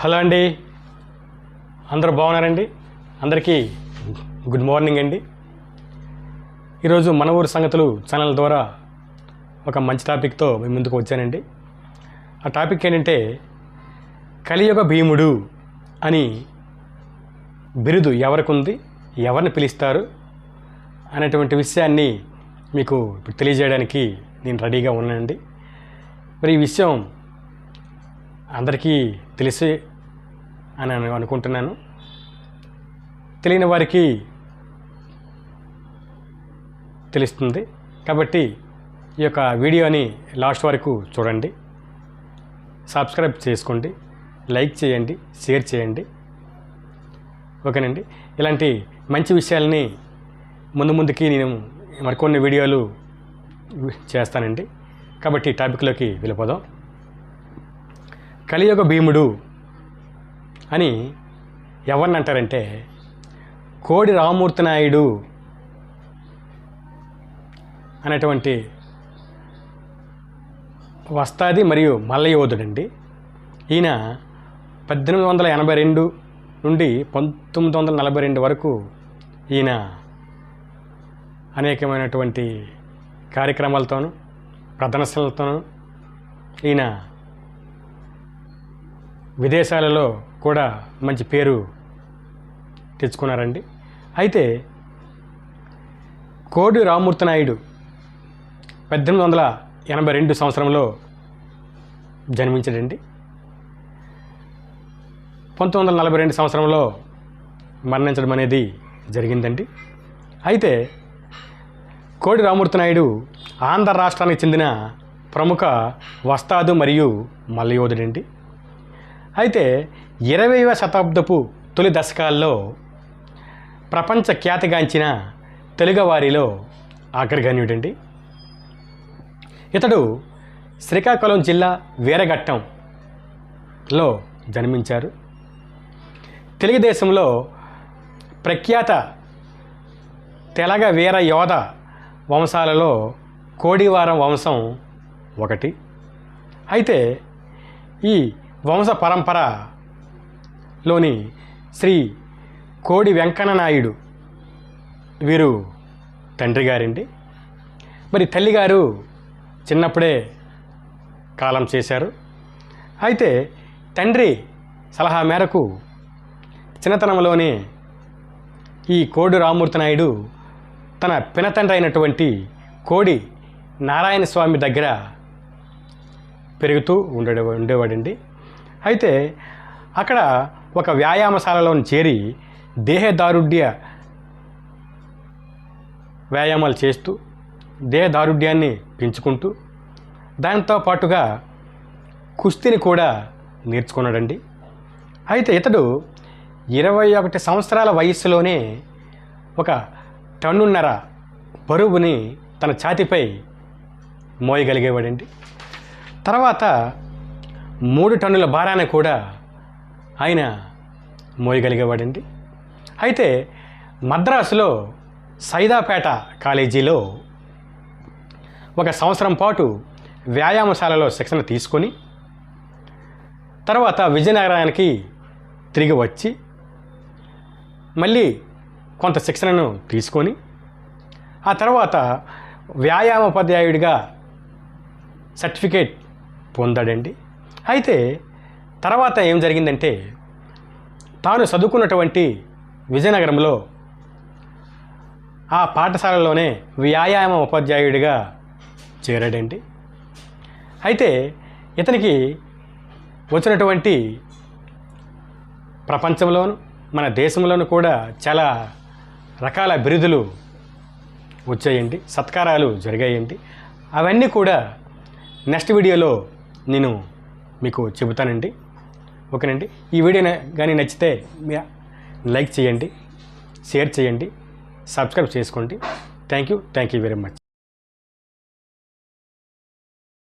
Hello అండి. అందరూ బాగున్నారండి? అందరికీ గుడ్ మార్నింగ్ అండి. ఈరోజు మన ఊరు సంగతులు ఛానల్ ద్వారా ఒక మంచి టాపిక్తో మేము ముందుకు వచ్చానండి. ఆ టాపిక్ ఏంటంటే కలియుగ భీముడు అని బిరుదు ఎవరికి ఉంది ఎవరిని పిలుస్తారు అనేటువంటి విషయాన్ని మీకు ఇప్పుడు తెలియజేయడానికి నేను రెడీగా ఉన్నానండి. మరి ఈ విషయం అందరికీ తెలిసి అని అనుకుంటున్నాను. తెలియని వారికి తెలుస్తుంది. కాబట్టి ఈ యొక్క వీడియోని లాస్ట్ వరకు చూడండి. సబ్స్క్రైబ్ చేసుకోండి. లైక్ చేయండి. షేర్ చేయండి. ఓకేనండి? ఇలాంటి మంచి విషయాల్ని ముందు ముందుకి నేను మరికొన్ని వీడియోలు చేస్తానండి. కాబట్టి టాపిక్లోకి వెళ్ళిపోదాం. కలియుగ భీముడు అని ఎవరిని అంటారంటే కోడి రామమూర్తి నాయుడు అనేటువంటి వస్తాది మరియు మల్లయోధుడండి. ఈయన పద్దెనిమిది వందల ఎనభై రెండు నుండి పంతొమ్మిది వందల నలభై రెండు వరకు ఈయన అనేకమైనటువంటి కార్యక్రమాలతోనూ ప్రదర్శనలతోనూ ఈయన విదేశాలలో కూడా మంచి పేరు తెచ్చుకున్నారండి. అయితే కోడి రామూర్తి నాయుడు పద్దెనిమిది వందల ఎనభై రెండు సంవత్సరంలో జన్మించాడండి. పంతొమ్మిది వందల నలభై రెండు సంవత్సరంలో మరణించడం అనేది జరిగిందండి. అయితే కోడి రామూర్తి నాయుడు ఆంధ్ర రాష్ట్రానికి చెందిన ప్రముఖ వస్తాదు మరియు మల్లయోధుడండి. అయితే ఇరవైవ శతాబ్దపు తొలి దశకాల్లో ప్రపంచ ఖ్యాతిగాంచిన తెలుగువారిలో అగ్రగణ్యుడండి ఇతడు శ్రీకాకుళం జిల్లా వీరఘట్టంలో జన్మించారు. తెలుగుదేశంలో ప్రఖ్యాత తెలగ వీర యోధ వంశాలలో కోడివారం వంశం ఒకటి. అయితే ఈ వంశ పరంపరలోని శ్రీ కోడి వెంకన్న నాయుడు వీరు తండ్రి గారండి. మరి తల్లిగారు చిన్నప్పుడే కాలం చేశారు. అయితే తండ్రి సలహా మేరకు చిన్నతనంలోనే ఈ కోడి రామూర్తి నాయుడు తన పినతండ్రి అయినటువంటి కోడి నారాయణ స్వామి దగ్గర పెరుగుతూ ఉండే ఉండేవాడండి. అయితే అక్కడ ఒక వ్యాయామశాలలోని చేరి దేహదారుఢ్య వ్యాయామాలు చేస్తూ దేహదారుఢ్యాన్ని పెంచుకుంటూ దాంతో పాటుగా కుస్తీని కూడా నేర్చుకున్నాడండి. అయితే ఇతడు ఇరవై ఒకటి సంవత్సరాల వయస్సులోనే ఒక టన్నున్నర బరువుని తన ఛాతిపై మోయగలిగేవాడండి. తర్వాత మూడు టన్నుల భారాన్ని కూడా ఆయన మోయగలిగేవాడండి. అయితే మద్రాసులో సైదాపేట కాలేజీలో ఒక సంవత్సరం పాటు వ్యాయామశాలలో శిక్షణ తీసుకొని తర్వాత విజయనగరానికి తిరిగి వచ్చి మళ్ళీ కొంత శిక్షణను తీసుకొని ఆ తర్వాత వ్యాయామోపాధ్యాయుడిగా సర్టిఫికేట్ పొందాడండి. అయితే తర్వాత ఏం జరిగిందంటే తాను చదువుకున్నటువంటి విజయనగరంలో ఆ పాఠశాలలోనే వ్యాయామ ఉపాధ్యాయుడిగా చేరాడండి. అయితే ఇతనికి వచ్చినటువంటి ప్రపంచంలోను మన దేశంలోను కూడా చాలా రకాల బిరుదులు వచ్చాయండి సత్కారాలు జరిగాయండి. అవన్నీ కూడా నెక్స్ట్ వీడియోలో నేను మీకు చెబుతానండి. ఓకేనండి? ఈ వీడియో కానీ నచ్చితే లైక్ చేయండి షేర్ చేయండి సబ్స్క్రైబ్ చేసుకోండి. Thank you thank you very much.